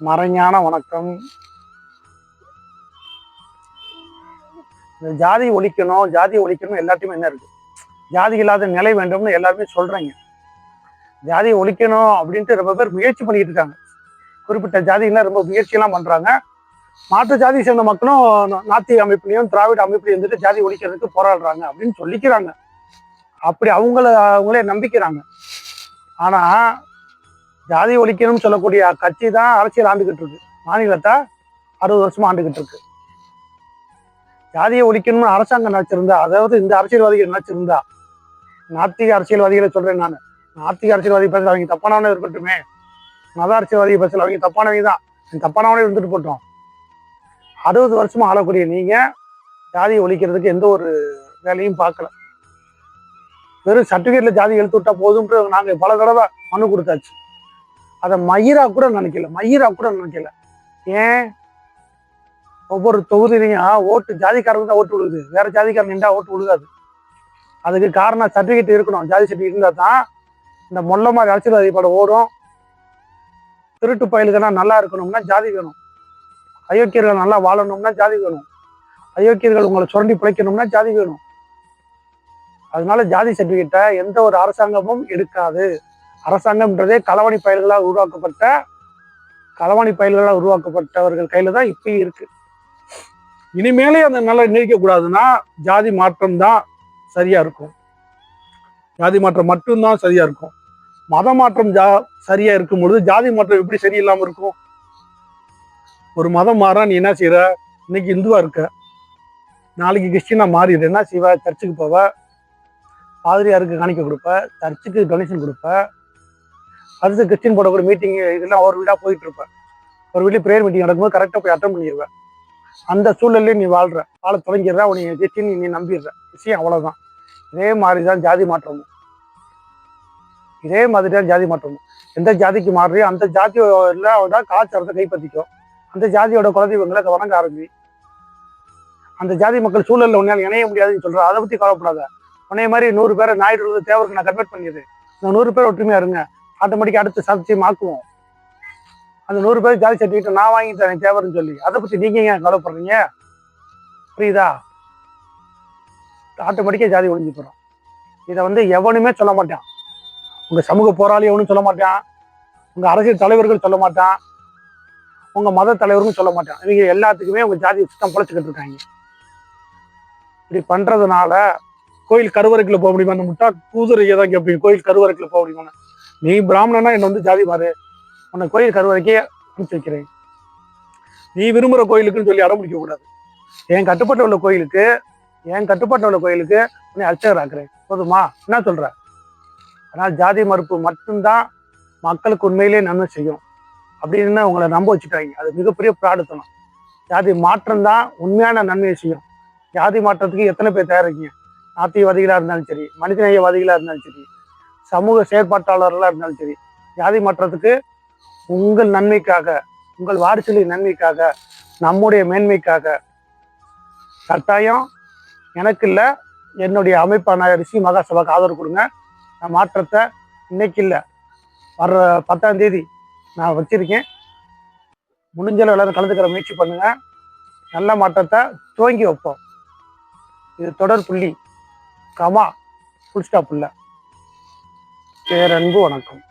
மறைஞான வணக்கம். இந்த ஜாதி ஒழிக்கணும் ஜாதி ஒழிக்கணும் எல்லாத்தையுமே என்ன இருக்கு? ஜாதி இல்லாத நிலை வேண்டும்னு எல்லாருமே சொல்றாங்க. ஜாதியை ஒழிக்கணும் அப்படின்ட்டு ரொம்ப பேர் முயற்சி பண்ணிட்டு இருக்காங்க. குறிப்பிட்ட ஜாதிகள்லாம் ரொம்ப முயற்சியெல்லாம் பண்றாங்க. மாற்று ஜாதியை சேர்ந்த மக்களும் நா- நாத்திக அமைப்புலையும் திராவிட அமைப்புலையும் இருந்துட்டு ஜாதி ஒழிக்கிறதுக்கு போராடுறாங்க அப்படின்னு சொல்லிக்கிறாங்க. அப்படி அவங்கள அவங்களே நம்பிக்கிறாங்க. ஆனா ஜாதி ஒழிக்கணும்னு சொல்லக்கூடிய கட்சி தான் அரசியல் ஆண்டுகிட்டு இருக்கு. மாநிலத்தை அறுபது வருஷமா ஆண்டுகிட்டு இருக்கு. ஜாதியை ஒழிக்கணும்னு அரசாங்கம் நினைச்சிருந்தா அதாவது இந்த அரசியல்வாதிகள் நினைச்சிருந்தா நாத்திக அரசியல்வாதிகளை சொல்றேன் நான். நாத்திக அரசியல்வாதி பேசல அவங்க தப்பானவனே இருக்கட்டுமே. மத அரசியல்வாதி பேசல அவங்க தப்பானவங்க தான். தப்பானவனே இருந்துட்டு போட்டோம். அறுபது வருஷமா ஆளக்கூடிய நீங்க ஜாதியை ஒழிக்கிறதுக்கு எந்த ஒரு வேலையும் பார்க்கல. வெறும் சர்டிஃபிகேட்ல ஜாதி எழுத்து விட்டா போதும்ன்ற நாங்க பல தடவை மனு கொடுத்தாச்சு. அதை மயிரா கூட நினைக்கல மயிரா கூட நினைக்கல. ஏன்? ஒவ்வொரு தொகுதியிலையும் ஓட்டு ஜாதிக்காரங்க தான் ஓட்டு விழுகுது. வேற ஜாதிக்காரன் நின்றா ஓட்டு விழுகாது. அதுக்கு காரணம் சர்டிஃபிகேட் இருக்கணும். ஜாதி சர்டிஃபிகேட் இருந்தால் தான் இந்த மொல்ல மாதிரி அரசியல்வாதி படம் ஓடும். திருட்டு பயலுக்கெல்லாம் நல்லா இருக்கணும்னா ஜாதி வேணும். அயோக்கியர்கள் நல்லா வாழணும்னா ஜாதி வேணும். அயோக்கியர்கள் உங்களை சுரண்டி பிழைக்கணும்னா ஜாதி வேணும். அதனால ஜாதி சர்டிஃபிகேட்டை எந்த ஒரு அரசாங்கமும் எடுக்காது. அரசாங்கம்ன்றதே களவாணி பயல்களால் உருவாக்கப்பட்ட களவாணி பயல்களால் உருவாக்கப்பட்டவர்கள் கையில தான் இப்பயும் இருக்கு. இனிமேலே அந்த நல்லா நீடிக்க கூடாதுன்னா ஜாதி மாற்றம் தான் சரியா இருக்கும். ஜாதி மாற்றம் மட்டும்தான் சரியா இருக்கும். மத மாற்றம் ஜா சரியா இருக்கும் பொழுது ஜாதி மாற்றம் எப்படி சரியில்லாம இருக்கும்? ஒரு மதம் மாறா நீ என்ன செய்யற இன்னைக்கு இந்துவா இருக்க. நாளைக்கு கிறிஸ்டினா மாறிடு. என்ன செய்வ? சர்ச்சுக்கு போவ. பாதிரியாருக்கு காணிக்க கொடுப்ப. சர்ச்சுக்கு டொனேஷன் கொடுப்ப. அடுத்து கிறிஸ்டின் போட கூட மீட்டிங் இதெல்லாம் ஒரு வீடாக போயிட்டு இருப்பேன். ஒரு வீட்லேயும் ப்ரேயர் மீட்டிங் நடக்கும்போது கரெக்டாக போய் அட்டன் பண்ணிடுவேன். அந்த சூழல்லையும் நீ வாழ்ற. வாழ தொடங்கிடுற உன்னை கிறிஸ்டின் நீ நம்பிடுற. விஷயம் அவ்வளோதான் இதே மாதிரி தான் ஜாதி மாற்றமும். இதே மாதிரி தான் ஜாதி மாற்றமும். எந்த ஜாதிக்கு மாறுறியோ அந்த ஜாதியோட கலாச்சாரத்தை கைப்பற்றிக்கும் அந்த ஜாதியோட குலதெய்வங்களை வணங்க ஆரம்பி. அந்த ஜாதி மக்கள் சூழலில் உன்னால் இணைய முடியாதுன்னு சொல்கிறேன் அதை பற்றி கவலைப்படாத. உன்னைய மாதிரி நூறு பேரை ஞாயிறு தேவருக்கு நான் கன்வெர்ட் பண்ணிடுது இந்த நூறு பேர் ஒற்றுமையாக இருங்க. ஆட்டோமேட்டிக்காக அடுத்து சாட்சியம் ஆக்குவோம் அந்த நூறு பேர் ஜாதி சர்டிஃபிகேட் நான் வாங்கி தரேன் தேவைன்னு சொல்லி. அதை பத்தி நீங்க ஏன் கவலைப்படுறீங்க? புரியுதா? ஆட்டோமேட்டிக்காக ஜாதி ஒழிஞ்சு போறோம் இதை வந்து எவனுமே சொல்ல மாட்டான். உங்க சமூக போராளி எவனும் சொல்ல மாட்டான். உங்க அரசியல் தலைவர்கள் சொல்ல மாட்டான். உங்க மத தலைவருக்கும் சொல்ல மாட்டான். இவங்க எல்லாத்துக்குமே உங்க ஜாதி சுத்தம் பொழைச்சிக்கிட்டு இருக்காங்க. இப்படி பண்றதுனால கோயில் கருவறைக்குள்ளே போக முடியுமா? அந்த முட்டா கூதுரையை தான் கேட்பீங்க. கோயில் கருவறைக்குள்ள போக முடியுமா நீ பிராமணனா என்னை வந்து ஜாதி பாரு. உன்னை கோயில் கருவறைக்கே அனுப்பிச்சு வைக்கிறேன். நீ விரும்புகிற கோயிலுக்குன்னு சொல்லி அடம் கூடாது. என் கட்டுப்பாட்டில் உள்ள கோயிலுக்கு என் கட்டுப்பாட்டில் உள்ள கோயிலுக்கு உன்னை அர்ச்சகர் ஆக்குறேன் போதுமா? என்ன சொல்கிற ஆனால் ஜாதி மறுப்பு மட்டும்தான் மக்களுக்கு உண்மையிலேயே நன்மை செய்யும். அப்படின்னு உங்களை நம்ப வச்சுட்டாங்க அது மிகப்பெரிய பிராடுத்தனம். ஜாதி மாற்றம் தான் உண்மையான நன்மையை செய்யும். ஜாதி மாற்றத்துக்கு எத்தனை பேர் தயாரிக்கீங்க நாத்தியவாதிகளாக இருந்தாலும் சரி மனிதநேயவாதிகளாக இருந்தாலும் சரி சமூக செயற்பாட்டாளர்களாக இருந்தாலும் சரி ஜாதி மாற்றத்துக்கு உங்கள் நன்மைக்காக உங்கள் வாரிசுகளின் நன்மைக்காக நம்முடைய மேன்மைக்காக கட்டாயம் எனக்கு இல்லை என்னுடைய அமைப்பான ரிஷி மகாசபாக்கு ஆதரவு கொடுங்க. நான் மாற்றத்தை இன்னைக்கு இல்லை. வர்ற பத்தாம் தேதி நான் வச்சிருக்கேன். முடிஞ்ச அளவு எல்லாரும் கலந்துக்கிற முயற்சி பண்ணுங்க. நல்ல மாற்றத்தை துவங்கி வைப்போம். இது தொடர் புள்ளி. கமா. ஃபுல் ஸ்டாப் இல்லை. பேரன்பு வணக்கம்.